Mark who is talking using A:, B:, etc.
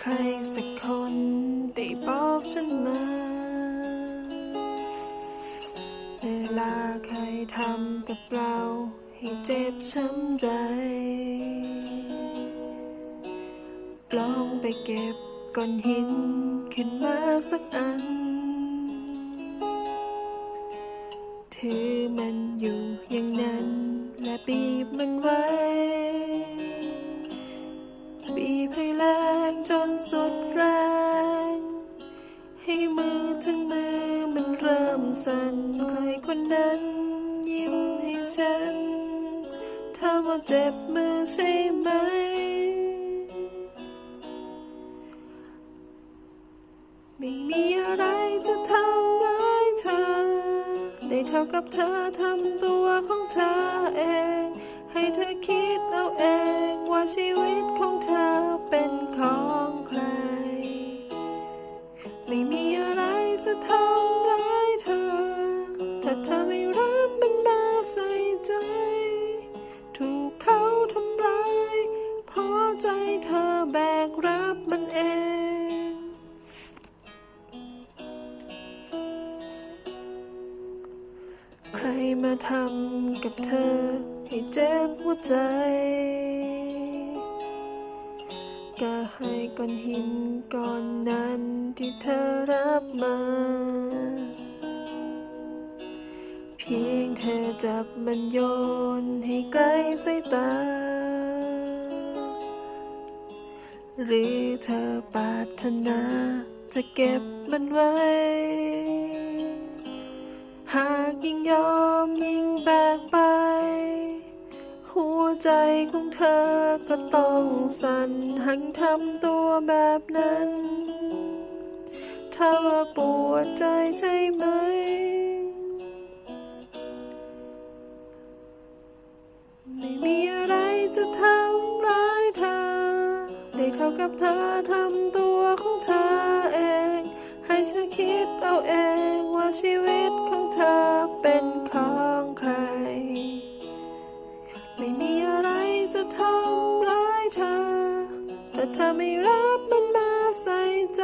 A: ใครสักคนได้บอกฉันมา เวลาใครทำกับเราให้เจ็บช้ำใจ ลองไปเก็บก้อนหินขึ้นมาสักอัน ถือมันอยู่อย่างนั้นและบีบมันไว้ สั่นใครคนนั้น ยิ้มให้ฉันถามว่าเจ็บมือใช่ไหม ไม่มีอะไรจะทำร้ายเธอ ได้เท่ากับเธอทำตัวของเธอเอง ให้เธอคิดเอาเองว่าชีวิตของเธอเป็นของใคร ไม่มีอะไรจะทำ กรับมันเองใครมาทำกับเธอให้เจ็บหัวใจ ก็ให้ก้อนหินก้อนนั้นที่เธอรับมา เพียงเธอจับมันโยนให้ไกลสายตา หรือเธอปรารถนา จะเก็บมันไว้ หากยิ่งยอมยิ่งแบกไป หัวใจของเธอก็ต้องสั่นหันทำตัวแบบนั้น ถ้าว่าปวดใจใช่ไหมไม่มีอะไรจะทำ กับเธอทำตัวของเธอเอง ให้ฉันคิดเอาเองว่าชีวิตของเธอเป็นของใคร ไม่มีอะไรจะทำร้ายเธอ แต่เธอไม่รับมันมาใส่ใจ